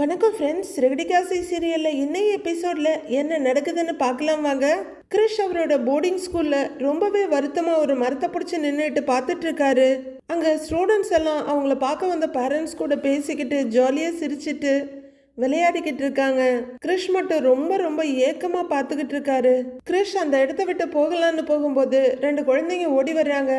வணக்கம் ஃப்ரெண்ட்ஸ் ரெகடிகாசி சீரியலில் இன்னைய எபிசோடில் என்ன நடக்குதுன்னு பார்க்கலாம் வாங்க கிரிஷ் அவரோட போர்டிங் ஸ்கூலில் ரொம்பவே வருத்தமாக ஒரு மரத்தை பிடிச்சி நின்றுட்டு பார்த்துட்டு இருக்காரு அங்கே ஸ்டூடெண்ட்ஸ் எல்லாம் அவங்கள பார்க்க வந்த பேரண்ட்ஸ் கூட பேசிக்கிட்டு ஜாலியாக சிரிச்சிட்டு விளையாடிக்கிட்டு இருக்காங்க. கிரிஷ் மட்டும் ரொம்ப ரொம்ப ஏக்கமாக பார்த்துக்கிட்டு இருக்காரு. கிரிஷ் அந்த இடத்த விட்டு போகலான்னு போகும்போது ரெண்டு குழந்தைங்க ஓடி வர்றாங்க.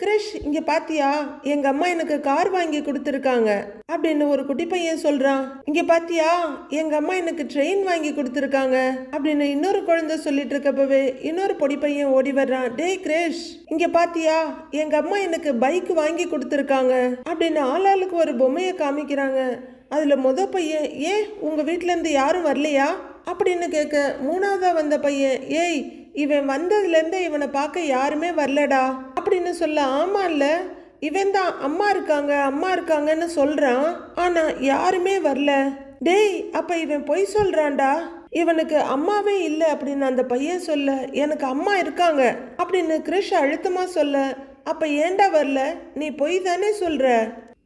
கிரிஷ் இங்க பாத்தியா? எங்க அம்மா எனக்கு கார் வாங்கி கொடுத்துருக்காங்க. அப்படின்னு ஒரு குட்டி பையன் சொல்றான். இங்க பாத்தியா? எங்க அம்மா எனக்கு ட்ரெயின் வாங்கி கொடுத்துருக்காங்க. அப்படின்னு இன்னொரு குழந்தை சொல்லிட்டு இருக்கப்பவே இன்னொரு பொடி பையன் ஓடி வர்றான். டேய் கிரேஷ் இங்க பாத்தியா? எங்க அம்மா எனக்கு பைக் வாங்கி கொடுத்துருக்காங்க. அப்படின்னு ஆளாளுக்கு ஒரு பொம்மையை காமிக்கிறாங்க. அதுல முத பையன் ஏன் உங்க வீட்ல இருந்து யாரும் வரலையா? அப்படின்னு கேட்க மூணாவதா வந்த பையன் ஏய் இவன் வந்ததுல இருந்து இவனை பார்க்க யாருமே வரலடா. அப்படின்னு சொல்ல ஆமாம் இல்லை இவன் தான் அம்மா இருக்காங்க அம்மா இருக்காங்கன்னு சொல்கிறான் ஆனால் யாருமே வரல. டேய் அப்போ இவன் பொய் சொல்கிறான்டா இவனுக்கு அம்மாவே இல்லை அப்படின்னு அந்த பையன் சொல்ல எனக்கு அம்மா இருக்காங்க அப்படின்னு கிரிஷ் அழுத்தமாக சொல்ல அப்போ ஏன்டா வரல? நீ பொய் தானே சொல்கிற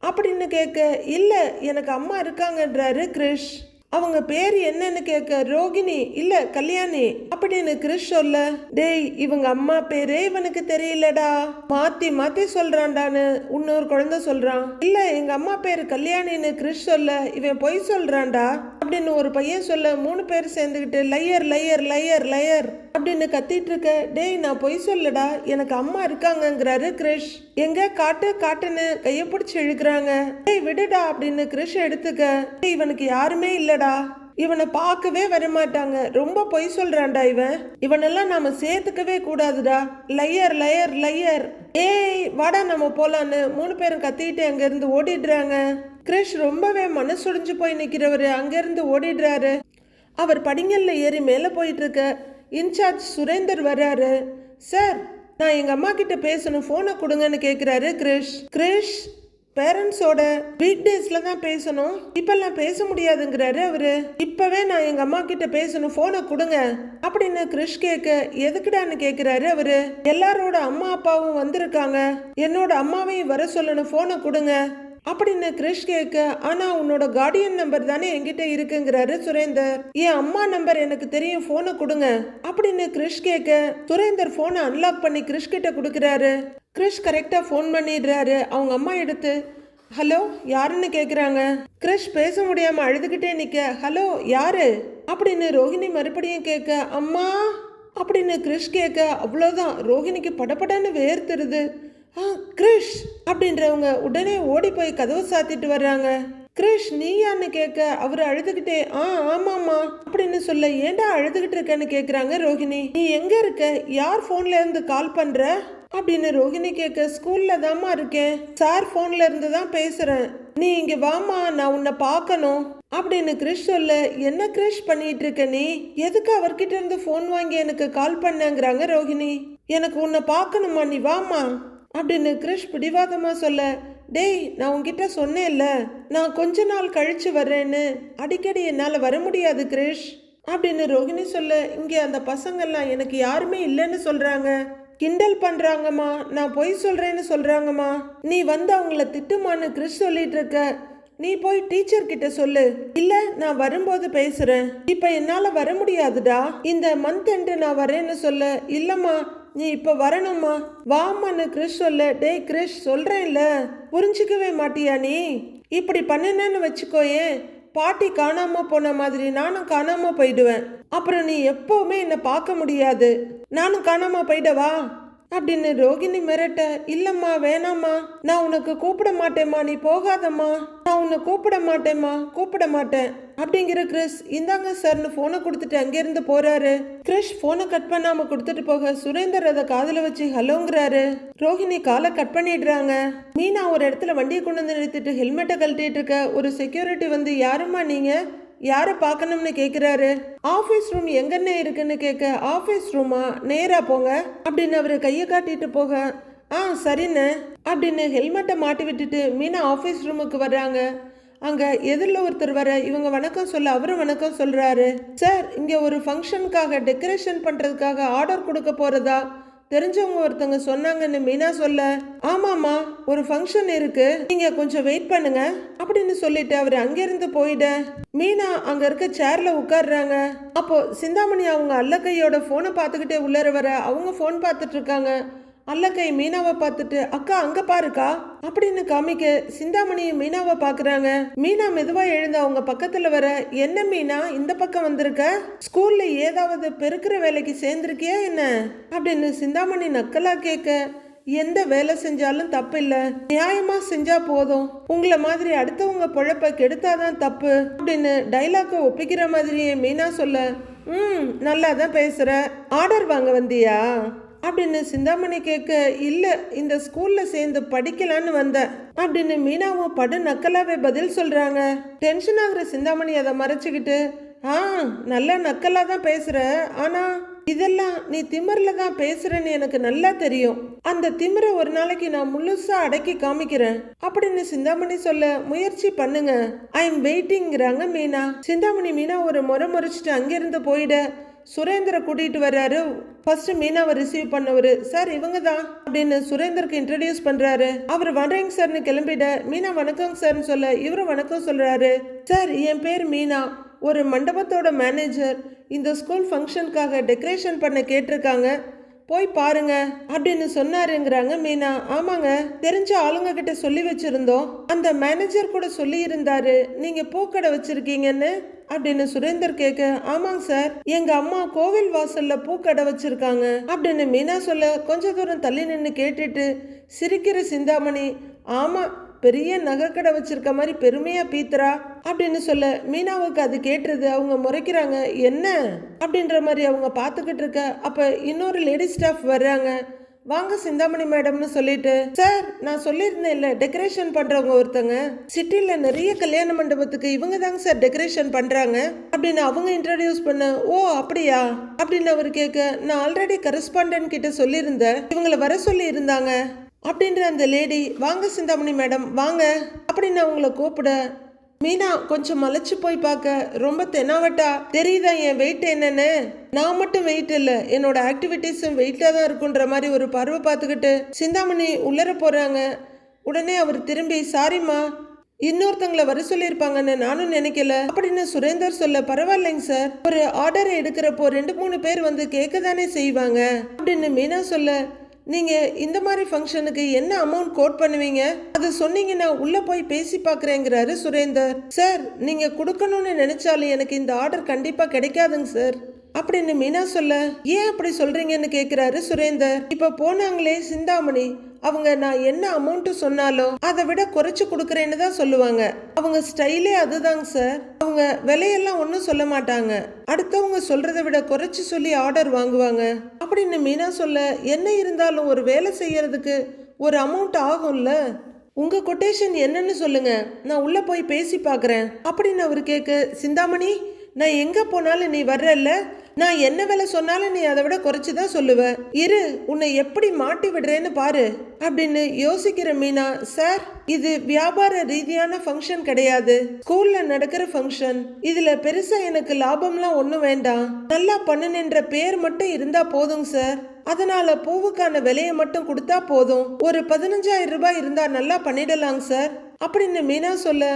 அப்படின்னு கேட்க இல்லை எனக்கு அம்மா இருக்காங்கன்றாரு கிரிஷ். அவங்க பேர் என்னன்னு கேட்க ரோகிணி இல்ல கல்யாணி அப்படின்னு கிரிஷ் சொல்ல டேய் இவங்க அம்மா பேரே இவனுக்கு தெரியலடா. மாத்தி மாத்தி சொல்றான்டான்னு இன்னொரு குழந்தை சொல்றான். இல்ல எங்க அம்மா பேரு கல்யாணின்னு கிரிஷ் சொல்ல இவன் பொய் சொல்றான்டா. அப்படின்னு ஒரு பையன் சொல்ல மூணு பேர் சேர்ந்துக்கிட்டு லையர் லையர் லையர் லையர். அப்படின்னு கத்திட்டு இருக்க? டேய் நான் பொய் சொல்லடா எனக்கு அம்மா இருக்காங்கங்கிறாரு கிரிஷ். எங்க? காட்டு காட்டுன்னு கைய பிடிச்சி இழுக்கிறாங்க. டேய் விடுடா அப்படின்னு கிரிஷ் எடுத்துக்க. டேய் இவனுக்கு யாருமே இல்லடா. இவனை பார்க்கவே வரமாட்டாங்க. ரொம்ப பொய் சொல்றான்டா இவன். இவனெல்லாம் நாம சேர்த்துக்கவே கூடாதுடா. Liar liar liar. ஏய் வாடா நம்ம போலான்னு. மூணு பேரும் கத்திட்டு அங்க இருந்து ஓடிடுறாங்க. கிரிஷ் ரொம்பவே மனசுடைஞ்சு போய் நிக்கிறவரு. அங்க இருந்து ஓடிடுறாரு. அவர் படிங்கல்ல ஏறி மேலே போயிட்டு இருக்க. இன்சார்ஜ் சுரேந்தர் வர்றாரு. சார் நான் எங்க அம்மா கிட்ட பேசணும். ஃபோனை கொடுங்கன்னு கேட்குறாரு கிரிஷ். கிரிஷ் பேரண்ட்ஸோட வீக் டேஸ்ல தான் பேசணும். இப்பெல்லாம் பேச முடியாதுங்கிறாரு அவரு. இப்பவே நான் எங்க அம்மா கிட்ட பேசணும். போனை கொடுங்க. அப்படின்னு கிரிஷ் கேட்க எதுக்குடான்னு? கேக்குறாரு அவரு. எல்லாரோட அம்மா அப்பாவும் வந்திருக்காங்க. என்னோட அம்மாவையும் வர சொல்லணும். போனை கொடுங்க. அப்படின்னு கிரிஷ் கேட்க ஆனா உன்னோட கார்டியன் நம்பர் தானே என்கிட்ட இருக்குங்கிறாரு சுரேந்தர். என் அம்மா நம்பர் எனக்கு தெரியும் போனை கொடுங்க. அப்படின்னு கிரிஷ் கேட்க சுரேந்தர் போனை அன்லாக் பண்ணி கிரிஷ் கிட்ட கொடுக்குறாரு. கிரிஷ் கரெக்டா ஃபோன் பண்ணிடுறாரு. அவங்க அம்மா எடுத்து ஹலோ யாருன்னு கேக்குறாங்க கிரிஷ் பேச முடியாம அழுதுகிட்டே நிக்க ஹலோ யாரு? அப்படின்னு ரோஹிணி மறுபடியும் கேட்க அம்மா. அப்படின்னு கிரிஷ் கேட்க அவ்வளோதான் ரோஹிணிக்கு படப்படன்னு வேர்த்துருது. கிரிஷ் அப்படின்றவங்க உடனே ஓடி போய் கதவை சாத்திட்டு வர்றாங்க. கிரிஷ் நீயான்னு கேட்க அவர் அழுதுகிட்டே ஆ ஆமாம்மா அப்படின்னு சொல்ல ஏன்டா அழுதுகிட்டு இருக்கேன்னு கேக்குறாங்க ரோஹிணி. நீ எங்க இருக்க? யார் போன்ல இருந்து கால் பண்ற? அப்படின்னு ரோஹிணி கேட்க ஸ்கூல்ல தாம்மா இருக்கேன். சார் போன்ல இருந்து தான் பேசுறேன். நீ இங்க வாமா நான் உன்னை பார்க்கணும். அப்படின்னு கிரிஷ் சொல்ல என்ன கிரிஷ் பண்ணிட்டு இருக்க நீ? எதுக்கு அவர்கிட்ட இருந்து ஃபோன் வாங்கி எனக்கு கால் பண்ணங்கிறாங்க ரோஹிணி. எனக்கு உன்னை பார்க்கணுமா நீ வாமா அப்படின்னு கிரிஷ் பிடிவாதமாக சொல்ல டேய் நான் உன்கிட்ட சொன்னேன்ல நான் கொஞ்ச நாள் கழிச்சு வர்றேன்னு. அடிக்கடி என்னால் வர முடியாது கிரிஷ். அப்படின்னு ரோஹிணி சொல்ல இங்கே அந்த பசங்கள்லாம் எனக்கு யாருமே இல்லைன்னு சொல்கிறாங்க கிண்டல் பண்ணுறாங்கம்மா நான் பொய் சொல்கிறேன்னு சொல்கிறாங்கம்மா நீ வந்து அவங்கள திட்டுமான்னு கிறிஸ் சொல்லிட்டு இருக்க. நீ போய் டீச்சர் கிட்ட சொல்லு. இல்ல நான் வரும்போது பேசுறேன். இப்ப என்னால வர முடியாதுடா. இந்த மந்த் எண்டு நான் வரேன்னு சொல்ல இல்லம்மா நீ இப்போ வரணுமா? வாமான்னு கிறிஷ் சொல்ல. டேய் கிறிஷ் சொல்கிறேன்ல புரிஞ்சுக்கவே மாட்டியா நீ? இப்படி பண்ணுனேன்னு வச்சுக்கோயேன் பாட்டி காணாமல் போன மாதிரி நானும் காணாமல் போயிடுவேன். அப்புறம் நீ எப்போவுமே என்னை பார்க்க முடியாது. நானும் காணாமல் போயிடவா? அப்படின்னு ரோகிணி மிரட்ட இல்லம்மா வேணாம்மா. நான் உனக்கு கூப்பிட மாட்டேம்மா நீ போகாதம்மா. நான் உன்னை கூப்பிட மாட்டேம்மா கூப்பிட மாட்டேன். அப்படிங்கிற கிறிஸ் இந்தாங்க சார்னு போனை கொடுத்துட்டு அங்கேருந்து போறாரு. கிறிஷ் போனை கட் பண்ணாம கொடுத்துட்டு போக சுரேந்தர் அதை காதுல வச்சு ஹலோங்கிறாரு. ரோஹிணி காலை கட் பண்ணிடுறாங்க. மீனா ஒரு இடத்துல வண்டியை கொண்டு வந்து நிறுத்திட்டு ஹெல்மெட்டை கழட்டிட்டு இருக்க ஒரு செக்யூரிட்டி வந்து யாரும்மா நீங்க? யாரை பார்க்கணும்னு கேட்குறாரு ஆஃபீஸ் ரூம் எங்கன்னு இருக்குன்னு கேட்க ஆஃபீஸ் ரூமா நேராக போங்க. அப்படின்னு அவர் கையை காட்டிட்டு போக ஆ சரிண்ணே. அப்படின்னு ஹெல்மெட்டை மாட்டி விட்டுட்டு மீனா ஆஃபீஸ் ரூமுக்கு வர்றாங்க. அங்கே எதிரில் ஒருத்தர் வர இவங்க வணக்கம் சொல்ல அவரும் வணக்கம் சொல்கிறாரு சார் இங்கே ஒரு ஃபங்க்ஷனுக்காக டெக்கரேஷன் பண்ணுறதுக்காக ஆர்டர் கொடுக்க போகிறதா தெரிஞ்சவங்க ஒருத்தங்க சொன்னாங்கன்னு மீனா சொல்ல ஆமாம்மா ஒரு ஃபங்க்ஷன் இருக்கு. நீங்க கொஞ்சம் வெயிட் பண்ணுங்க அப்படின்னு சொல்லிட்டு அவர் அங்கிருந்து போயிட. மீனா அங்க இருக்க சேர்ல உட்கார்றாங்க. அப்போ சிந்தாமணி அவங்க அல்லக்கையோட போனை பார்த்துக்கிட்டே உள்ளர வர அவங்க ஃபோன் பார்த்துட்டு இருக்காங்க. அல்லக்கை மீனாவை பார்த்துட்டு அக்கா அங்க பாருக்கா. அப்படின்னு காமிக்க சிந்தாமணி மீனாவை பாக்குறாங்க மீனா மெதுவா எழுந்து அவங்க பக்கத்துல வர என்ன மீனா இந்த பக்கம் வந்திருக்க? ஸ்கூல்ல ஏதாவது பெருக்கிற வேலைக்கு சேர்ந்திருக்கியா என்ன? அப்படின்னு சிந்தாமணி நக்கலா கேட்க எந்த வேலை செஞ்சாலும் தப்பு இல்ல நியாயமா செஞ்சா போதும். உங்களை மாதிரி அடுத்தவங்க பொழப்ப கெடுத்தாதான் தப்பு. அப்படின்னு டைலாக்க ஒப்பிக்கிற மாதிரியே மீனா சொல்ல ம் நல்லா தான் பேசுற. ஆர்டர் வாங்க வந்தியா? அப்படின்னு சிந்தாமணி கேட்க இல்லை இந்த ஸ்கூல்ல சேர்ந்து படிக்கலான்னு வந்தேன் அப்படின்னு மீனாவும் படு நக்கலாவே பதில் சொல்றாங்க. டென்ஷன் ஆகுற சிந்தாமணி அதை மறைச்சிக்கிட்டு ஆ நல்லா நக்கலாக தான் பேசுற. ஆனா இதெல்லாம் நீ திமிரில் தான் பேசுறேன்னு எனக்கு நல்லா தெரியும். அந்த திமிரை ஒரு நாளைக்கு நான் முழுசா அடக்கி காமிக்கிறேன். அப்படின்னு சிந்தாமணி சொல்ல முயற்சி பண்ணுங்க. ஐ எம் வெயிட்டிங்கிறாங்க மீனா. சிந்தாமணி மீனா ஒரு முறை முறைச்சிட்டு அங்கிருந்து போயிட சுரேந்திர கூட்டிட்டு வர்றாரு. ஃபர்ஸ்ட் மீனாவை ரிசீவ் பண்ணவர் சார் இவங்க தான் அப்படின்னு சுரேந்தருக்கு இன்ட்ரடியூஸ் பண்றாரு. அவர் வர்றேங்க சார்னு கிளம்பிட மீனா வணக்கம் சார்னு சொல்ல இவரும் வணக்கம் சொல்றாரு. சார் என் பேர் மீனா. ஒரு மண்டபத்தோட மேனேஜர் இந்த ஸ்கூல் ஃபங்க்ஷனுக்காக டெக்கரேஷன் பண்ண கேட்டிருக்காங்க. போய் பாருங்க அப்படின்னு சொன்னாருங்கிறாங்க மீனா. ஆமாங்க தெரிஞ்ச ஆளுங்க கிட்ட சொல்லி வச்சிருந்தோம். அந்த மேனேஜர் கூட சொல்லி இருந்தாரு. நீங்க பூக்கடை வச்சிருக்கீங்கன்னு அப்படின்னு சுரேந்தர் கேட்க ஆமாங்க சார் எங்க அம்மா கோவில் வாசல்ல பூக்கடை வச்சிருக்காங்க அப்படின்னு மீனா சொல்ல கொஞ்ச தூரம் தள்ளி நின்று கேட்டுட்டு சிரிக்கிற சிந்தாமணி. ஆமா பெரிய நகைக்கடை வச்சிருக்க மாதிரி பெருமையா பீத்துறா? அப்படின்னு சொல்ல மீனாவுக்கு அது கேட்டுறது அவங்க முறைக்கிறாங்க என்ன? அப்படின்ற மாதிரி அவங்க பார்த்துக்கிட்டு இருக்க அப்போ இன்னொரு லேடி ஸ்டாஃப் வர்றாங்க. வாங்க சிந்தாமணி மேடம்னு சொல்லிட்டு சார் நான் சொல்லியிருந்தேன் இல்லை டெக்கரேஷன் பண்ணுறவங்க ஒருத்தங்க. சிட்டியில் நிறைய கல்யாண மண்டபத்துக்கு இவங்க தாங்க சார் டெக்கரேஷன் பண்ணுறாங்க அப்படின்னு அவங்க இன்ட்ரடியூஸ் பண்ண ஓ அப்படியா? அப்படின்னு அவர் கேட்க நான் ஆல்ரெடி கரஸ்பாண்டன்ட் கிட்ட சொல்லியிருந்தேன். இவங்களை வர சொல்லி இருந்தாங்க அப்படின்ற அந்த லேடி வாங்க சிந்தாமணி மேடம் வாங்க. அப்படின்னு அவங்கள கூப்பிட மீனா கொஞ்சம் மலைச்சு போய் பார்க்க ரொம்ப தெனாவட்டா தெரியுதா என் வெயிட் என்னன்னு? நான் மட்டும் வெயிட் இல்லை என்னோட ஆக்டிவிட்டீஸும் வெயிட்டாக தான் இருக்குன்ற மாதிரி ஒரு பருவ பார்த்துக்கிட்டு சிந்தாமணி உள்ளர போகிறாங்க உடனே அவர் திரும்பி சாரிம்மா இன்னொருத்தங்களை வர சொல்லியிருப்பாங்கன்னு நானும் நினைக்கல. அப்படின்னு சுரேந்தர் சொல்ல பரவாயில்லைங்க சார் ஒரு ஆர்டர் எடுக்கிறப்போ ரெண்டு மூணு பேர் வந்து கேட்க தானே செய்வாங்க. அப்படின்னு மீனா சொல்ல நீங்கள் இந்த மாதிரி ஃபங்க்ஷனுக்கு என்ன அமௌண்ட் கோட் பண்ணுவீங்க? அது சொன்னீங்கன்னா உள்ளே போய் பேசி பார்க்குறேங்கிறாரு சுரேந்தர். சார் நீங்கள் கொடுக்கணும்னு நினைச்சாலும் எனக்கு இந்த ஆர்டர் கண்டிப்பாக கிடைக்காதுங்க சார். அப்படின்னு மீனா சொல்ல ஏன் அப்படி சொல்றீங்கன்னு கேட்குறாரு சுரேந்தர். இப்போ போனாங்களே சிந்தாமணி. அவங்க நான் என்ன அமௌண்ட் சொன்னாலும் அதை விட குறைச்சு கொடுக்குறேன்னு தான் சொல்லுவாங்க. அவங்க ஸ்டைலே அதுதாங்க சார் அவங்க விலையெல்லாம் ஒன்றும் சொல்ல மாட்டாங்க. அடுத்தவங்க சொல்றதை விட குறைச்சு சொல்லி ஆர்டர் வாங்குவாங்க. அப்படின்னு மீனா சொல்ல என்ன இருந்தாலும் ஒரு வேலை செய்யறதுக்கு ஒரு அமௌண்ட் ஆகும்ல? உங்க கொட்டேஷன் என்னன்னு சொல்லுங்க. நான் உள்ள போய் பேசி பார்க்குறேன். அப்படின்னு அவர் கேட்க சிந்தாமணி நான் எங்க போனாலும் நீ வர்றல்ல? நான் என்ன வேலை சொன்னாலும் நீ அதை விட குறைச்சி தான் சொல்லுவ. இரு உன்னை எப்படி மாட்டி விடுறேன்னு பாரு அப்படின்னு யோசிக்கிற மீனா சார் இது வியாபார ரீதியான ஃபங்க்ஷன் கிடையாது. ஸ்கூல்ல நடக்கிற ஃபங்க்ஷன் இதுல பெருசா எனக்கு லாபம்லாம் ஒன்றும் வேண்டாம். நல்லா பண்ணுனேன்ற பேர் மட்டும் இருந்தா போதுங்க சார். அதனால பூவுக்கான விலையை மட்டும் கொடுத்தா போதும். ஒரு பதினஞ்சாயிரம் ரூபாய் இருந்தா நல்லா பண்ணிடலாங்க சார். அப்படின்னு மீனா சொல்ல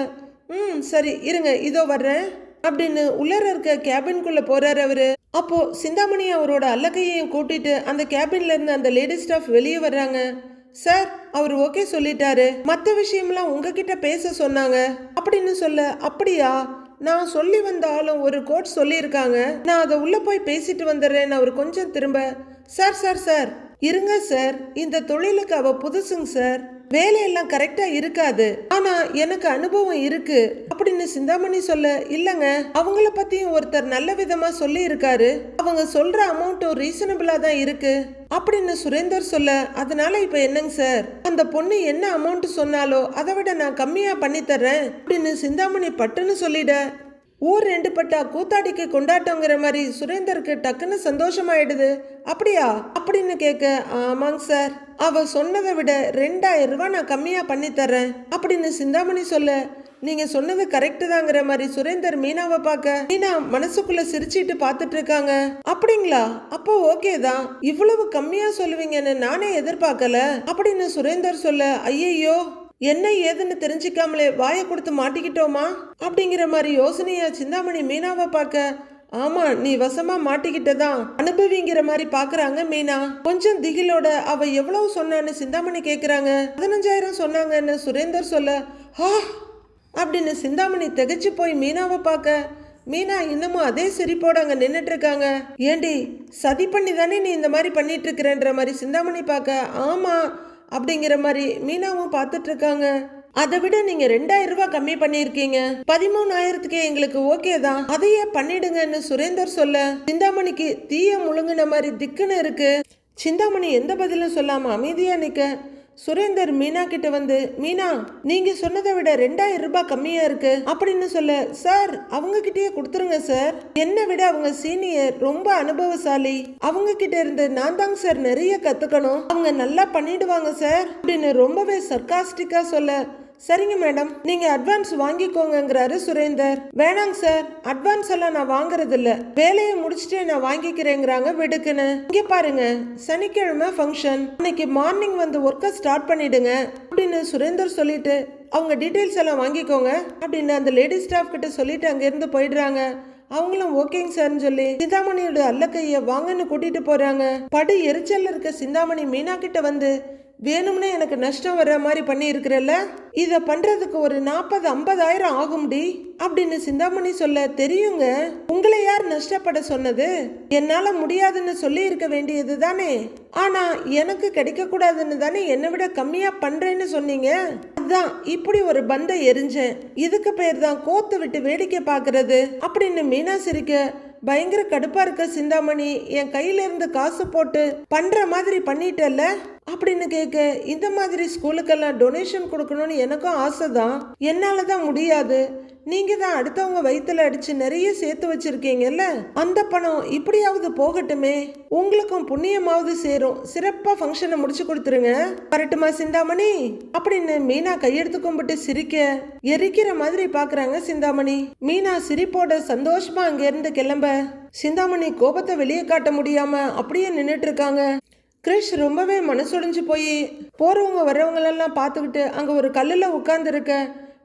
ம் சரி இருங்க இதோ வர்றேன். அப்படின்னு உள்ளர இருக்க கேபின்குள்ள போறாரு அவரு. அப்போது சிந்தாமணி அவரோட அல்லக்கையையும் கூட்டிட்டு அந்த கேபின்லேருந்து அந்த லேடி ஸ்டாஃப் வெளியே வர்றாங்க. சார் அவர் ஓகே சொல்லிட்டாரு. மற்ற விஷயம்லாம் உங்ககிட்ட பேச சொன்னாங்க. அப்படின்னு சொல்ல அப்படியா? நான் சொல்லி வந்தாலும் ஒரு கோட் சொல்லியிருக்காங்க. நான் அதை உள்ளே போய் பேசிட்டு வந்துடுறேன்னு அவர் கொஞ்சம் திரும்ப சார் சார் சார் இருங்க சார் இந்த தொழிலுக்கு அவள் புதுசுங்க சார் வேலையெல்லாம் கரெக்டா இருக்காது. ஆனா எனக்கு அனுபவம் இருக்கு. அப்படின்னு சிந்தாமணி சொல்ல இல்லங்க அவங்கள பத்தியும் ஒருத்தர் நல்ல விதமா சொல்லி இருக்காரு அவங்க சொல்ற அமௌண்ட்டும் ரீசனபிளா தான் இருக்கு. அப்படின்னு சுரேந்தர் சொல்ல அதனால இப்ப என்னங்க சார்? அந்த பொண்ணு என்ன அமௌண்ட் சொன்னாலோ அதை விட நான் கம்மியா பண்ணி தர்றேன் அப்படின்னு சிந்தாமணி பட்டுன்னு சொல்லிட ஊர் ரெண்டு பட்டா கூத்தாடிக்கு கொண்டாட்டங்கிற மாதிரி சுரேந்தருக்கு டக்குன்னு சந்தோஷமாயிடுது. அப்படியா? அப்படின்னு கேட்க ஆமாங்க சார். அவ சொன்னதை விட ரெண்டாயிரம் ரூபாய் நான் கம்மியா பண்ணி தர்றேன். அப்படின்னு சிந்தாமணி சொல்ல நீங்க சொன்னது கரெக்டு தாங்கிற மாதிரி சுரேந்தர் மீனாவை பார்க்க மீனா மனசுக்குள்ள சிரிச்சிட்டு பார்த்துட்டு இருக்காங்க. அப்படிங்களா? அப்போ ஓகே தான். இவ்வளவு கம்மியா சொல்லுவீங்கன்னு நானே எதிர்பார்க்கல. அப்படின்னு சுரேந்தர் சொல்ல ஐயையோ. என்ன ஏதுன்னு தெரிஞ்சுக்காமலே வாயை கொடுத்து மாட்டிக்கிட்டோமா? அப்படிங்கிற மாதிரி யோசனையா சிந்தாமணி மீனாவை பார்க்க ஆமா நீ வசமா மாட்டிக்கிட்டதான் அனுபவிங்கிற மாதிரி பாக்குறாங்க மீனா. கொஞ்சம் திகிலோட அவ எவ்வளவு சொன்னான்னு சிந்தாமணி கேக்குறாங்க. பதினஞ்சாயிரம் சொன்னாங்கன்னு சுரேந்தர் சொல்ல ஹா அப்படின்னு சிந்தாமணி திகச்சு போய் மீனாவை பார்க்க மீனா இன்னமும் அதே சிரிப்போட அங்க நின்றுட்டு இருக்காங்க ஏண்டி சதி பண்ணி தானே நீ இந்த மாதிரி பண்ணிட்டு இருக்கிறன்ற மாதிரி சிந்தாமணி பார்க்க ஆமா அப்படிங்கிற மாதிரி மீனாவும் பார்த்துட்டு இருக்காங்க அதை விட நீங்க ரெண்டாயிரம் ரூபாய் கம்மி பண்ணிருக்கீங்க பதிமூணாயிரத்துக்கே எங்களுக்கு ஓகே தான். அதையே பண்ணிடுங்கன்னு சுரேந்தர் சொல்ல சிந்தாமணிக்கு தீய முழுங்கின மாதிரி திக்குன்னு இருக்கு. சிந்தாமணி எந்த பதிலும் சொல்லாம அமைதியா நிக்க. சுரேந்தர் மீனா கிட்ட வந்து மீனா நீங்க சொன்னதை விட ரெண்டாயிரம் ரூபாய் கம்மியா இருக்கு. அப்படின்னு சொல்ல சார் அவங்க கிட்டயே கொடுத்துருங்க சார். என்னை விட அவங்க சீனியர் ரொம்ப அனுபவசாலி. அவங்க கிட்ட இருந்து நான் தாங்க சார் நிறைய கத்துக்கணும். அவங்க நல்லா பண்ணிடுவாங்க சார். அப்படின்னு ரொம்பவே சர்க்காஸ்டிக்கா சொல்ல சரிங்க மேடம். நீங்க அட்வான்ஸ் வாங்கிக்கோங்கங்கிறாரு சுரேந்தர். வேணாங்க சார். அட்வான்ஸ் எல்லாம் நான் வாங்குறது இல்ல வேலையை முடிச்சுட்டு நான் வாங்கிக்கிறேங்கிறாங்க விடுக்குன்னு. இங்க பாருங்க. சனிக்கிழமை ஃபங்க்ஷன் இன்னைக்கு மார்னிங் வந்து ஒர்க்கை ஸ்டார்ட் பண்ணிடுங்க அப்படின்னு சுரேந்தர் சொல்லிட்டு அவங்க டீட்டெயில்ஸ் எல்லாம் வாங்கிக்கோங்க அப்படின்னு அந்த லேடி ஸ்டாஃப் கிட்ட சொல்லிட்டு அங்கிருந்து போயிடுறாங்க. அவங்களும் ஓகேங்க சார்னு சொல்லி சிந்தாமணியோட அல்லக்கைய வாங்கன்னு கூட்டிட்டு போறாங்க. படு எரிச்சல்ல இருக்க சிந்தாமணி மீனா கிட்ட வந்து வேணும்னே எனக்கு நஷ்டம் வர்ற மாதிரி பண்ணியிருக்கிறல்ல? இதை பண்ணுறதுக்கு ஒரு நாற்பது ஐம்பதாயிரம் ஆகும்டி. அப்படின்னு சிந்தாமணி சொல்ல தெரியுங்க. உங்களை யார் நஷ்டப்பட சொன்னது? என்னால் முடியாதுன்னு சொல்லி இருக்க வேண்டியது தானே. ஆனால் எனக்கு கிடைக்கக்கூடாதுன்னு தானே என்னை விட கம்மியாக பண்ணுறேன்னு சொன்னீங்க? அதுதான் இப்படி ஒரு பந்தை எரிஞ்சேன். இதுக்கு பேர் தான் கோத்து விட்டு வேடிக்கை பார்க்கறது அப்படின்னு மீனா சிரிக்க பயங்கர கடுப்பா இருக்க சிந்தாமணி என் கையில இருந்து காசு போட்டு பண்ற மாதிரி பண்ணிட்டல்ல? அப்படின்னு கேட்க இந்த மாதிரி ஸ்கூலுக்கெல்லாம் டொனேஷன் கொடுக்கணும்னு எனக்கும் ஆசை தான் என்னால் தான் முடியாது. நீங்க தான் அடுத்தவங்க வயிற்றுல அடிச்சு நிறைய சேர்த்து வச்சிருக்கீங்கல்ல? அந்த பணம் இப்படியாவது போகட்டுமே. உங்களுக்கும் புண்ணியமாவது சேரும். சிறப்பா ஃபங்க்ஷனை முடிச்சு கொடுத்துருங்க. வரட்டுமா சிந்தாமணி? அப்படின்னு மீனா கையெடுத்து கும்பிட்டு சிரிக்க எரிக்கிற மாதிரி பாக்குறாங்க சிந்தாமணி. மீனா சிரிப்போட சந்தோஷமா அங்க இருந்து கிளம்ப. சிந்தாமணி கோபத்தை வெளியே காட்ட முடியாம அப்படியே நின்றுட்டு இருக்காங்க. கிரிஷ் ரொம்பவே மனசுடைஞ்சு போய் போறவங்க வர்றவங்களெல்லாம் பார்த்துக்கிட்டு அங்க ஒரு கல்லுல உட்காந்துருக்க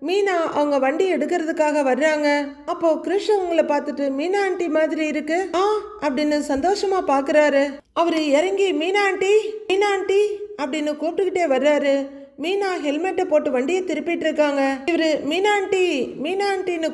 மீனா அவங்க வண்டி எடுக்கிறதுக்காக வர்றாங்க. அப்போ கிருஷ் அவங்கள பார்த்துட்டு மீனா ஆண்டி மாதிரி இருக்கு? ஆ அப்படின்னு சந்தோஷமா பாக்குறாரு அவரு இறங்கி மீனா ஆண்டி மீனா ஆண்டி அப்படின்னு கூப்பிட்டுக்கிட்டே வர்றாரு. மீனா ஹெல்மெட்டை போட்டு வண்டியை திருப்பிட்டு இருக்காங்க இவரு மீனா ஆண்டி மீனா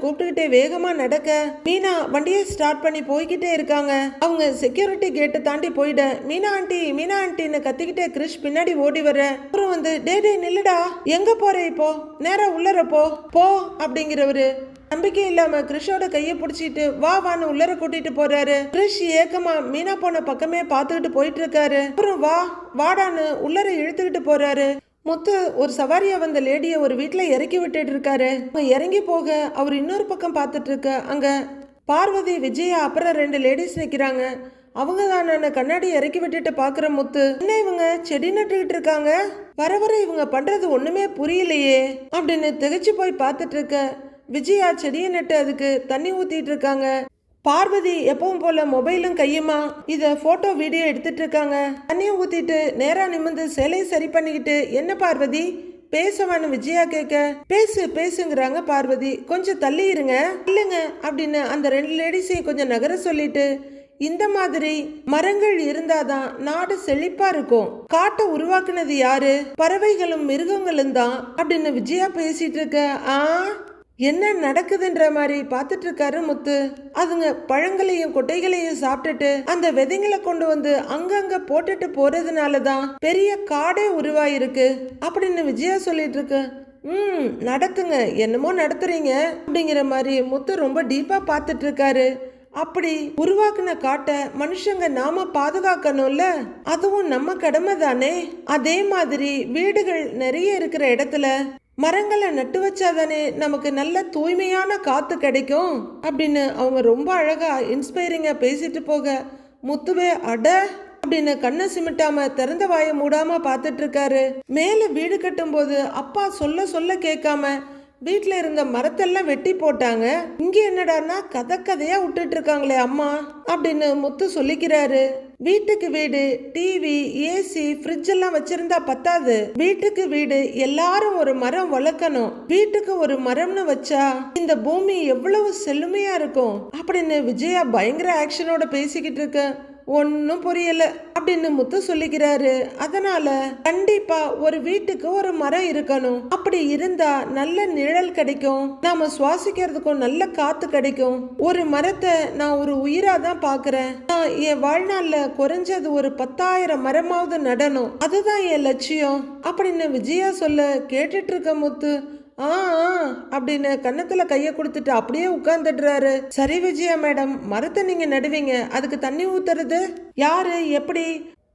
கூப்பிட்டுக்கிட்டே வேகமா நடக்க. மீனா வண்டியை ஸ்டார்ட் பண்ணி போய்கிட்டே இருக்காங்க. அவங்க செக்யூரிட்டி கேட்டை தாண்டி போயிட. மீனா ஆண்டி மீனா ஆண்டின்னு கத்திக்கிட்டே கிறிஷ் பின்னாடி ஓடி வர அப்புறம் வந்து டே டே நில்லுடா. எங்க போற இப்போ? நேரா உள்ளர போ. போ அப்படிங்கிறவரு. நம்பிக்கை இல்லாம கிறிஷோட கையை பிடிச்சிட்டு வா வான்னு உள்ளர கூட்டிட்டு போறாரு. கிறிஷ் ஏக்கமா மீனா போன பக்கமே பார்த்துக்கிட்டு போயிட்டு இருக்காரு. அப்புறம் வா வாடான்னு உள்ளர இழுத்துக்கிட்டு போறாரு. முத்து ஒரு சவாரியாக வந்த லேடியை ஒரு வீட்டில் இறக்கி விட்டுட்டு இருக்காரு. இறங்கி போக அவர் இன்னொரு பக்கம் பார்த்துட்டு இருக்க. அங்கே பார்வதி விஜயா அப்புறம் ரெண்டு லேடிஸ் நிற்கிறாங்க அவங்க தான் நான் கண்ணாடி இறக்கி விட்டுட்டு பார்க்குற முத்து. என்ன இவங்க செடி நட்டுக்கிட்டு இருக்காங்க? வர வர இவங்க பண்ணுறது ஒன்றுமே புரியலையே. அப்படின்னு திகைச்சு போய் பார்த்துட்டு இருக்க விஜயா செடியை நட்டு அதுக்கு தண்ணி ஊற்றிட்டு இருக்காங்க. பார்வதி எப்பவும் போல மொபைலும் கையுமா? இத போட்டோ வீடியோ எடுத்துட்டு இருக்காங்க தண்ணியை ஊத்திட்டு நேரா நிமிர்ந்து சிலையை சரி பண்ணிக்கிட்டு என்ன பார்வதி? பேசவான்னு விஜயா கேட்க பேசு பேசுங்கிறாங்க பார்வதி. கொஞ்சம் தள்ளி இருங்க. இல்லைங்க அப்படின்னு அந்த ரெண்டு லேடிஸையும் கொஞ்சம் நகர சொல்லிட்டு இந்த மாதிரி மரங்கள் இருந்தாதான் நாடு செழிப்பா இருக்கும். காட்டை உருவாக்குனது யாரு? பறவைகளும் மிருகங்களும் தான் அப்படின்னு விஜயா பேசிட்டு இருக்க ஆ? என்ன நடக்குதுன்ற மாதிரி பார்த்துட்டு இருக்காரு முத்து. அதுங்க பழங்களையும் கொட்டைகளையும் சாப்பிட்டுட்டு அந்த விதைங்களை கொண்டு வந்து அங்கங்க போட்டுட்டு போறதுனால தான் பெரிய காடே உருவாயிருக்கு. அப்படின்னு விஜயா சொல்லிட்டு இருக்கு ம் நடக்குங்க. என்னமோ நடத்துறீங்க அப்படிங்கிற மாதிரி முத்து ரொம்ப டீப்பா பார்த்துட்டு இருக்காரு அப்படி உருவாக்குன காட்டை மனுஷங்க நாம பாதுகாக்கணும்ல? அதுவும் நம்ம கடமை தானே அதே மாதிரி வீடுகள் நிறைய இருக்கிற இடத்துல மரங்களை நட்டு வச்சாதானே நமக்கு நல்ல தூய்மையான காற்று கிடைக்கும் அப்படின்னு அவங்க ரொம்ப அழகாக இன்ஸ்பைரிங்காக பேசிட்டு போக முத்துவே அட அப்படின்னு கண்ணை சிமிட்டாம திறந்த வாயை மூடாம பார்த்துட்டு இருக்காரு. மேலே வீடு கட்டும்போது அப்பா சொல்ல சொல்ல கேட்காம வீட்டில் இருந்த மரத்தெல்லாம் வெட்டி போட்டாங்க. இங்கே என்னடான்னா கதை கதையாக விட்டுட்டு இருக்காங்களே அம்மா அப்படின்னு முத்து சொல்லிக்கிறாரு. வீட்டுக்கு வீடு டிவி ஏசி ஃப்ரிட்ஜ் எல்லாம் வச்சிருந்தா பத்தாது. வீட்டுக்கு வீடு எல்லாரும் ஒரு மரம் வளர்க்கணும். வீட்டுக்கு ஒரு மரம்னு வச்சா இந்த பூமி எவ்வளவு செழுமையா இருக்கும் அப்படின்னு விஜயா பயங்கர ஆக்ஷனோட பேசிக்கிட்டு இருக்க. ஒன்றும் புரியல அப்படின்னு முத்து சொல்லிக்கிறாரு. அதனால கண்டிப்பா ஒரு வீட்டுக்கு ஒரு மரம் இருக்கணும். அப்படி இருந்தா நல்ல நிழல் கிடைக்கும். நாம சுவாசிக்கிறதுக்கும் நல்ல காத்து கிடைக்கும். ஒரு மரத்தை நான் ஒரு உயிரா தான் பாக்குறேன். நான் என் வாழ்நாள்ல குறைஞ்சது ஒரு பத்தாயிரம் மரமாவது நடணும். அதுதான் என் லட்சியம் அப்படின்னு விஜயா சொல்ல கேட்டுட்டு இருக்க முத்து. ஆ ஆ, அப்படின்னு கன்னத்துல கைய கொடுத்துட்டு அப்படியே உட்கார்ந்துடுறாரு. சரி விஜயா மேடம் மரத்தை நீங்க நடுவீங்க அதுக்கு தண்ணி ஊத்துறது? யாரு எப்படி?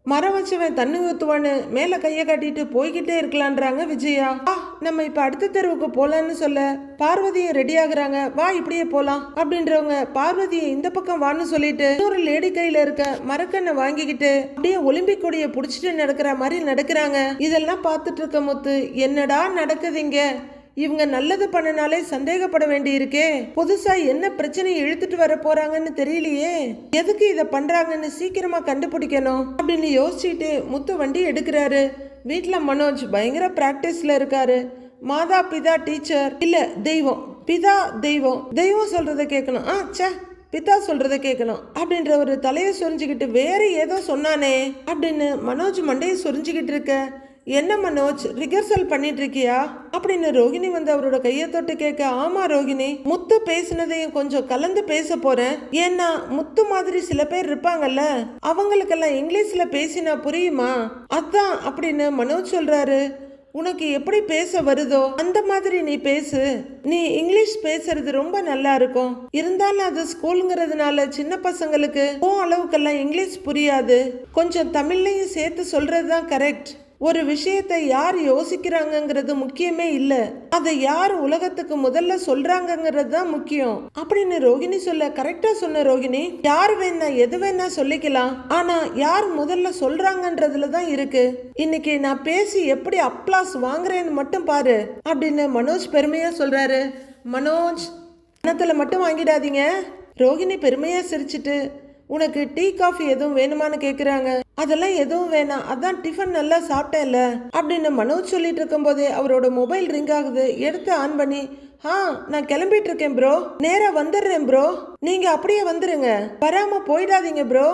மரம் வச்சவன் தண்ணி ஊத்துவான்னு மேல கைய காட்டிட்டு போய்கிட்டே இருக்கலான்றாங்க விஜயா. ஆ நம்ம இப்ப அடுத்த தெருவுக்கு போலான்னு சொல்ல பார்வதியும் ரெடி ஆகுறாங்க. வா இப்படியே போலாம் அப்படின்றவங்க பார்வதியை இந்த பக்கம் வான்னு சொல்லிட்டு ஒரு லேடி கையில இருக்க மரக்கண்ணை வாங்கிக்கிட்டு அப்படியே ஒலிம்பிக் கொடியை புடிச்சிட்டு நடக்கிற மாதிரி நடக்கிறாங்க. இதெல்லாம் பார்த்துட்டு இருக்க முத்து என்னடா நடக்குதுங்க இவங்க நல்லது பண்ணனாலே சந்தேகப்பட வேண்டி இருக்கே புதுசா என்ன பிரச்சனையை இழுத்துட்டு வர போறாங்கன்னு தெரியலையே. எதுக்கு இதை பண்றாங்கன்னு சீக்கிரமா கண்டுபிடிக்கணும் அப்படின்னு யோசிச்சுட்டு முத்து வண்டி எடுக்கிறாரு. வீட்டில் மனோஜ் பயங்கர பிராக்டிஸ்ல இருக்காரு. மாதா பிதா டீச்சர் இல்ல தெய்வம். பிதா தெய்வம். தெய்வம் சொல்றத கேட்கணும். ஆ ச்சே பிதா சொல்றத கேட்கணும். அப்படின்ற ஒரு தலையை சொரிஞ்சுக்கிட்டு வேற ஏதோ சொன்னானே அப்படின்னு மனோஜ் மண்டையை சொரிஞ்சுக்கிட்டு இருக்க. என்ன மனோஜ் ரிகர்சல் பண்ணிட்டு இருக்கியா அப்படின்னு ரோகிணி வந்து அவரோட கையை தொட்டு கேட்க ஆமா ரோகிணி முத்து பேசினதையும் கொஞ்சம் கலந்து பேச போறேன். ஏன்னா முத்து மாதிரி சில பேர் இருப்பாங்கல்ல அவங்களுக்கெல்லாம் இங்கிலீஷ்ல பேசினா புரியுமா? அதான் அப்படின்னு மனோஜ் சொல்றாரு. உனக்கு எப்படி பேச வருதோ அந்த மாதிரி நீ பேசு. நீ இங்கிலீஷ் பேசுறது ரொம்ப நல்லா இருக்கும். இருந்தாலும் அது ஸ்கூலுங்கிறதுனால சின்ன பசங்களுக்கு ஓ அளவுக்கெல்லாம் இங்கிலீஷ் புரியாது. கொஞ்சம் தமிழ்லையும் சேர்த்து சொல்றது தான் கரெக்ட் ஒரு விஷயத்தை யார் யோசிக்கிறாங்கங்கிறது முக்கியமே இல்லை. அதை யார் உலகத்துக்கு முதல்ல சொல்றாங்கங்கிறது தான் முக்கியம். அப்படின்னு ரோகிணி சொல்ல கரெக்டா சொன்ன ரோகிணி யார் வேணா எது வேணா சொல்லிக்கலாம். ஆனா யார் முதல்ல சொல்றாங்கன்றதுல தான் இருக்கு. இன்னைக்கு நான் பேசி எப்படி அப்ளாஸ் வாங்குறேன்னு மட்டும் பாரு அப்படின்னு மனோஜ் பெருமையா சொல்றாரு. மனோஜ் பணத்துல மட்டும் வாங்கிடாதீங்க. ரோகிணி பெருமையா சிரிச்சிட்டு உனக்கு டீ காஃபி எதுவும் வேணுமான்னு கேக்குறாங்க. அதெல்லாம் எதுவும் வேணாம். அதான் டிஃபன் நல்லா சாப்பிட்டேன்ல. அப்படின்னு மனோஜ் சொல்லிட்டு இருக்கும்போதே அவரோட மொபைல் ரிங் ஆகுது. எடுத்து ஆன் பண்ணி ஆ நான் கிளம்பிட்டு இருக்கேன் ப்ரோ நேரா வந்துடுறேன் ப்ரோ நீங்க அப்படியே வந்துருங்க. வராம போயிடாதீங்க ப்ரோ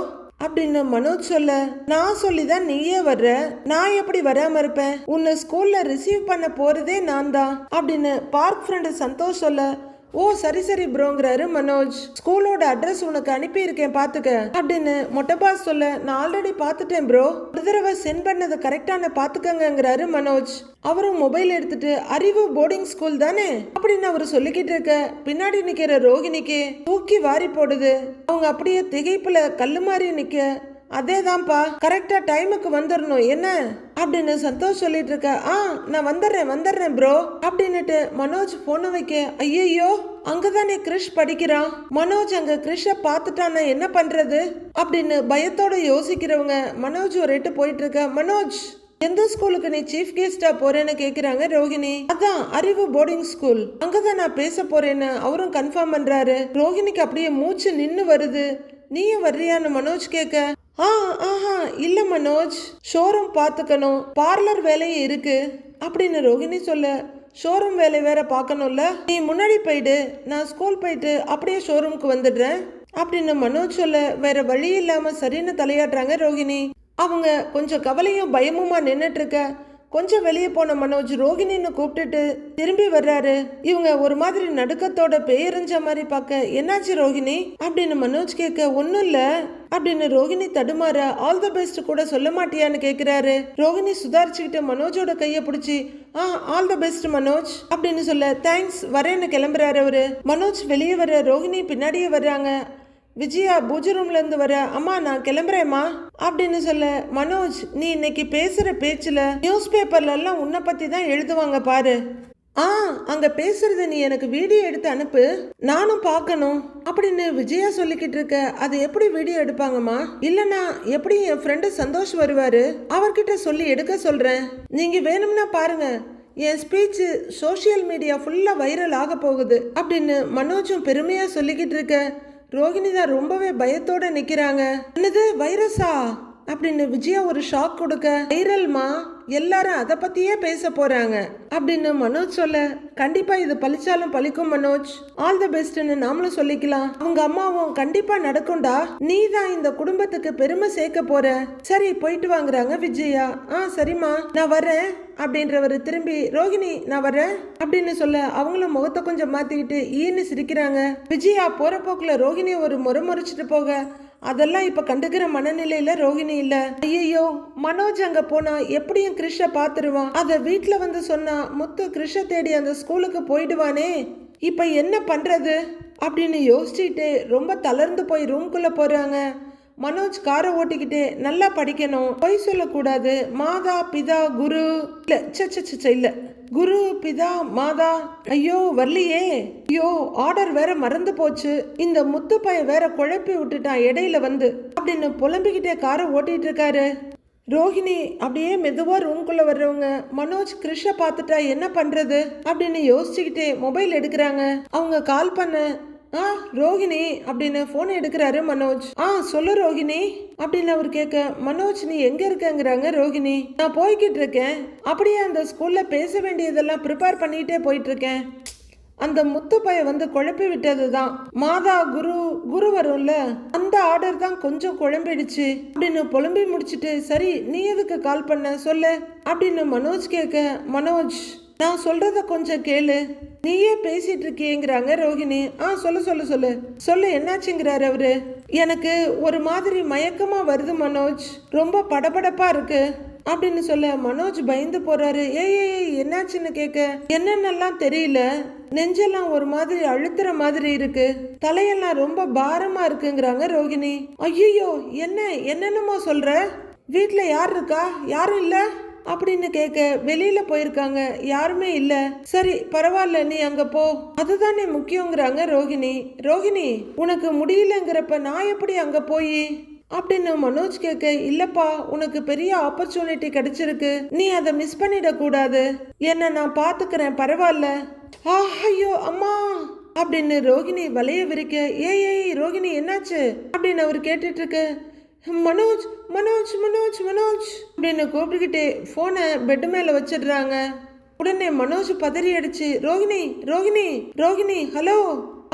அப்படின்னு மனோஜ் சொல்ல நான் சொல்லி தான் நீயே வர்ற. நான் எப்படி வராம இருப்பேன்? உன்னை ஸ்கூல்ல ரிசீவ் பண்ண போறதே நான் தான் அப்படின்னு பார்க் ஃப்ரெண்டு சந்தோஷ் சொல்ல ஓ சரி சரி ப்ரோங்கிறாரு மனோஜ். ஸ்கூலோட அட்ரஸ் உனக்கு அனுப்பியிருக்கேன் பார்த்துக்க அப்படின்னு மொட்டை சொல்ல நான் ஆல்ரெடி பார்த்துட்டேன் ப்ரோ ஒரு தடவை சென்ட் பண்ணதை கரெக்டான பார்த்துக்கங்கிறாரு மனோஜ். அவரும் மொபைல் எடுத்துட்டு அறிவு போர்டிங் ஸ்கூல் தானே? அப்படின்னு அவர் சொல்லிக்கிட்டு இருக்க. பின்னாடி நிக்கிற ரோகிணிக்கு தூக்கி வாரி போடுது. அவங்க அப்படியே திகைப்புல கல்லு மாதிரி நிக்க. அதேதான்ப்பா கரெக்டா டைமுக்கு வந்துடணும் என்ன? அப்படின்னு சந்தோஷ் சொல்லிட்டு இருக்க ஆ நான் வந்துடுறேன் வந்துடுறேன் ப்ரோ அப்படின்னுட்டு மனோஜ் போன வைக்க ஐயையோ அங்கதானே கிரிஷ் படிக்கிறான். மனோஜ் அங்க கிரிஷ பார்த்துட்டானா என்ன பண்றது? அப்படின்னு பயத்தோட யோசிக்கிறவங்க மனோஜ் ஒரு எட்டு போயிட்டு இருக்க மனோஜ் எந்த ஸ்கூலுக்கு நீ சீஃப் கெஸ்டா போறேன்னு கேக்குறாங்க ரோகிணி அதான் அறிவு போர்டிங் ஸ்கூல் அங்கதான் நான் பேச போறேன்னு அவரும் கன்ஃபார்ம் பண்றாரு. ரோகிணிக்கு அப்படியே மூச்சு நின்னு வருது. நீயும் வர்றியான்னு மனோஜ் கேட்க ஆ ஆஹா இல்ல மனோஜ். ஷோரூம் பார்த்துக்கணும் பார்லர் வேலையும் இருக்கு. அப்படின்னு ரோகிணி சொல்ல ஷோரூம் வேலை வேற பார்க்கணும்ல நீ முன்னாடி போயிடு. நான் ஸ்கூல் போயிட்டு அப்படியே ஷோரூம்க்கு வந்துடுறேன். அப்படின்னு மனோஜ் சொல்ல வேற வழி இல்லாம சரின்னு தலையாடுறாங்க ரோகிணி அவங்க கொஞ்சம் கவலையும் பயமுமா நின்னுட்டு இருக்க? கொஞ்சம் வெளியே போன மனோஜ் ரோகிணின்னு கூப்பிட்டுட்டு திரும்பி வர்றாரு. இவங்க ஒரு மாதிரி நடுக்கத்தோட பேயறிஞ்ச மாதிரி பார்க்க என்னாச்சு ரோகிணி? அப்படின்னு மனோஜ் கேட்க ஒன்றும் இல்லை. அப்படின்னு ரோகிணி தடுமாற ஆல் த பெஸ்ட் கூட சொல்ல மாட்டியான்னு கேக்குறாரு. ரோகிணி சுதாரிச்சுக்கிட்டு மனோஜோட கையை பிடிச்சி ஆ ஆல் த பெஸ்ட் மனோஜ். அப்படின்னு சொல்ல தேங்க்ஸ் வரேன்னு கிளம்புறாரு அவரு. மனோஜ் வெளியே வர ரோகிணி பின்னாடியே வர்றாங்க. விஜயா பூஜை ரூம்ல இருந்து வர அம்மா நான் கிளம்புறேம்மா. அப்படின்னு சொல்ல மனோஜ் நீ இன்னைக்கு பேசுற பேச்சுல நியூஸ் பேப்பர்ல எல்லாம் உன்னை பத்தி தான் எழுதுவாங்க பாரு. ஆ அங்க பேசுறத நீ எனக்கு வீடியோ எடுத்து அனுப்பு நானும் பார்க்கணும் அப்படின்னு விஜயா சொல்லிக்கிட்டு இருக்க அது எப்படி வீடியோ எடுப்பாங்கம்மா? இல்லனா எப்படி என் ஃப்ரெண்டு சந்தோஷ் வருவாரு அவர்கிட்ட சொல்லி எடுக்க சொல்றேன். நீங்க வேணும்னா பாருங்க என் ஸ்பீச் சோஷியல் மீடியா ஃபுல்லா வைரல் ஆக போகுது அப்படின்னு மனோஜும் பெருமையா சொல்லிக்கிட்டு இருக்க ரோகிணி தான் ரொம்பவே பயத்தோடு நிற்கிறாங்க என்னது வைரஸா அப்படின்னு விஜயா ஒரு ஷாக் கொடுக்க வைரல்மா எல்லாரும் அதை பத்தியே பேச போறாங்க. அப்படின்னு மனோஜ் சொல்ல கண்டிப்பா இது பழிச்சாலும் பழிக்கும் மனோஜ். ஆல் த பெஸ்ட்னு நாமளும் சொல்லிக்கலாம். அவங்க அம்மாவும் கண்டிப்பா நடக்கும்டா. நீ தான் இந்த குடும்பத்துக்கு பெருமை சேர்க்க போற. சரி போயிட்டு வாங்குறாங்க விஜயா. ஆ சரிம்மா நான் வரேன் அப்படின்றவர் திரும்பி ரோகிணி நான் வரேன் அப்படின்னு சொல்ல அவங்களும் முகத்தை கொஞ்சம் மாத்திக்கிட்டு ஈன்னு சிரிக்கிறாங்க. விஜயா போற போக்குல ரோகிணி ஒரு முறை முறைச்சிட்டு போக அதெல்லாம் இப்போ கண்டுக்கிற மனநிலையில ரோகிணி இல்ல. ஐயோ மனோஜ் அங்க போனா எப்படியும் கிருஷ பாத்துருவான். அத வீட்டுல வந்து சொன்னா முத்து கிருஷ தேடி அந்த ஸ்கூலுக்கு போயிடுவானே. இப்ப என்ன பண்றது? அப்படின்னு யோசிச்சுட்டு ரொம்ப தளர்ந்து போய் ரூம்குள்ள போறாங்க. மனோஜ் காரை ஓட்டிக்கிட்டே நல்லா படிக்கணும். பொய் சொல்லக்கூடாது. மாதா பிதா குரு. இல்ல சச்ச இல்லை இல்ல. குரு பிதா மாதா. ஐயோ வரலையே. ஐயோ ஆர்டர் வேற மறந்து போச்சு. இந்த முத்து பையன் வேற குழப்பி விட்டுட்டான் இடையில வந்து. அப்படின்னு புலம்பிக்கிட்டே காரை ஓட்டிட்டு இருக்காரு. ரோஹிணி அப்படியே மெதுவா ரூம்குள்ள வர்றவங்க மனோஜ் கிருஷ பார்த்துட்டா என்ன பண்றது? அப்படின்னு யோசிச்சுக்கிட்டே மொபைல் எடுக்கிறாங்க. அவங்க கால் பண்ண ஆ ரோஹிணி அப்படின்னு போன் எடுக்கிறாரு மனோஜ். ஆ சொல்லு ரோஹிணி அப்படின்னு அவர் கேட்க மனோஜ் நீ எங்க இருக்கங்கிறாங்க ரோஹிணி நான் போய்கிட்டு இருக்கேன். அப்படியே அந்த ஸ்கூல்ல பேச வேண்டியதெல்லாம் ப்ரிப்பேர் பண்ணிட்டே போயிட்டு இருக்கேன் அந்த முத்து பைய வந்து குழப்பி விட்டது தான் மாதா குரு குரு வரும்ல அந்த ஆர்டர் தான் கொஞ்சம் குழம்பிடுச்சு. அப்படின்னு புலம்பி முடிச்சிட்டு சரி நீ எதுக்கு கால் பண்ண சொல்லு அப்படின்னு மனோஜ் கேட்க மனோஜ் நான் சொல்றத கொஞ்சம் கேளு. நீயே பேசிட்டு இருக்கியேங்கிறாங்க ரோஹிணி. ஆ சொல்லு சொல்லு சொல்லு. சொல்லு என்னாச்சுங்கிறாரு அவரு? எனக்கு ஒரு மாதிரி மயக்கமா வருது மனோஜ். ரொம்ப படபடப்பா இருக்கு. அப்படின்னு சொல்ல மனோஜ் பயந்து போறாரு. ஏய் ஏய், ஏய் என்னாச்சுன்னு கேட்க என்னென்னலாம் தெரியல? நெஞ்செல்லாம் ஒரு மாதிரி அழுத்துற மாதிரி இருக்கு. தலையெல்லாம் ரொம்ப பாரமா இருக்குங்கிறாங்க ரோகிணி ஐயோ என்ன என்னென்னமோ சொல்ற? வீட்டில் யார் இருக்கா? யாரும் இல்லை? அப்படின்னு கேட்க வெளியில போயிருக்காங்க. யாருமே இல்ல. சரி பரவாயில்ல நீ அங்க போ. அதுதானே முக்கியங்கிறாங்க ரோகிணி. ரோகிணி உனக்கு முடியலங்கிறப்ப நான் எப்படி அங்க போய்? அப்படின்னு மனோஜ் கேட்க இல்லப்பா உனக்கு பெரிய ஆப்பர்ச்சுனிட்டி கிடைச்சிருக்கு. நீ அதை மிஸ் பண்ணிடக்கூடாது. என்ன நான் பார்த்துக்கிறேன் பரவாயில்ல. ஆ ஐயோ அம்மா அப்படின்னு ரோகிணி வலைய விரிக்க ஏய் ஏய் ரோகிணி என்னாச்சு? அப்படின்னு அவர் கேட்டுட்டு இருக்கு. மனோஜ் மனோஜ் மனோஜ் மனோஜ். அப்படின்னு கூப்பிட்டுக்கிட்டு ஃபோனை பெட்டு மேலே வச்சிடுறாங்க. உடனே மனோஜ் பதறி அடிச்சு ரோகிணி ரோகிணி ரோகிணி ஹலோ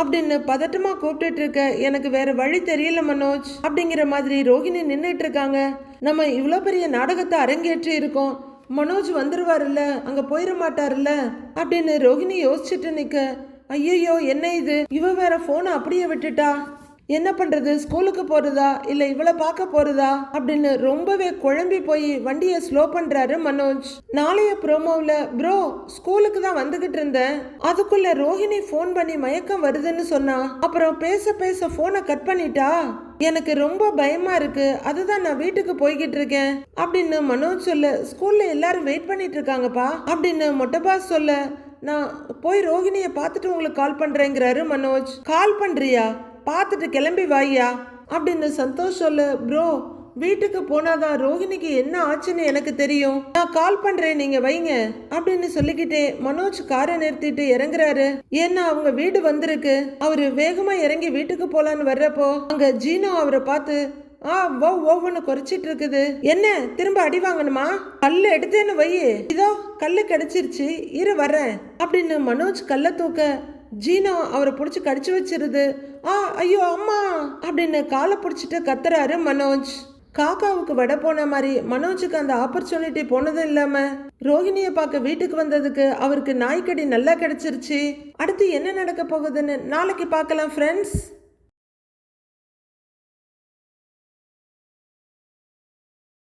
அப்படின்னு பதட்டமா கூப்பிட்டு இருக்க எனக்கு வேற வழி தெரியல மனோஜ். அப்படிங்கிற மாதிரி ரோகிணி நின்றுட்டு இருக்காங்க. நம்ம இவ்வளோ பெரிய நாடகத்தை அரங்கேற்றி இருக்கோம். மனோஜ் வந்துருவாருல்ல அங்க போயிட மாட்டாருல்ல அப்படின்னு ரோகிணி யோசிச்சுட்டு நிக்க ஐயோ என்ன இது? இவ வேற போனை அப்படியே விட்டுட்டா. என்ன பண்ணுறது ஸ்கூலுக்கு போகிறதா இல்லை இவளை பார்க்க போகிறதா அப்படின்னு ரொம்பவே குழம்பி போய் வண்டியை ஸ்லோ பண்ணுறாரு மனோஜ். நாளைய ப்ரோமோவில் ப்ரோ ஸ்கூலுக்கு தான் வந்துக்கிட்டு இருந்தேன். அதுக்குள்ள ரோஹிணி ஃபோன் பண்ணி மயக்கம் வருதுன்னு சொன்னா அப்புறம் பேச பேச ஃபோனை கட் பண்ணிட்டா? எனக்கு ரொம்ப பயமா இருக்கு. அதுதான் நான் வீட்டுக்கு போய்கிட்டு இருக்கேன். அப்படின்னு மனோஜ் சொல்ல ஸ்கூல்ல எல்லாரும் வெயிட் பண்ணிட்டு இருக்காங்கப்பா. அப்படின்னு மொட்டபாஸ் சொல்ல நான் போய் ரோகிணியை பார்த்துட்டு உங்களுக்கு கால் பண்ணுறேங்கிறாரு மனோஜ். கால் பண்ணுறியா பார்த்துட்டு கிளம்பி வாயா அப்படின்னு சந்தோஷ் சொல்ல ப்ரோ வீட்டுக்கு போனாதான் ரோஹிணிக்கு என்ன ஆச்சுன்னு எனக்கு தெரியும். நான் கால் பண்றேன் நீங்க வைங்க அப்படின்னு சொல்லிக்கிட்டே மனோஜ் காரை நிறுத்திட்டு இறங்குறாரு. ஏன்னா அவங்க வீடு வந்திருக்கு. அவரு வேகமா இறங்கி வீட்டுக்கு போலான்னு வர்றப்போ அங்க ஜீனோ அவரை பார்த்து ஆ ஓ ஓவன்னு குறைச்சிட்டு இருக்குது. என்ன திரும்ப அடி வாங்கணுமா? கல்லு எடுத்தேன்னு வை இதோ கல்லு கிடைச்சிருச்சு. இரு வரேன் அப்படின்னு மனோஜ் கல்லை தூக்க ஜீனோ அவரை பிடிச்சி கடிச்சு வச்சிருது. ஆ ஐயோ அம்மா அப்படின்னு காலை பிடிச்சிட்டு கத்துறாரு மனோஜ். காக்காவுக்கு வடை போன மாதிரி மனோஜுக்கு அந்த ஆப்பர்ச்சுனிட்டி போனதும் இல்லாம ரோஹிணியை பார்க்க வீட்டுக்கு வந்ததுக்கு அவருக்கு நாய்க்கடி நல்லா கிடைச்சிருச்சு. அடுத்து என்ன நடக்க போகுதுன்னு நாளைக்கு பார்க்கலாம் ஃப்ரெண்ட்ஸ்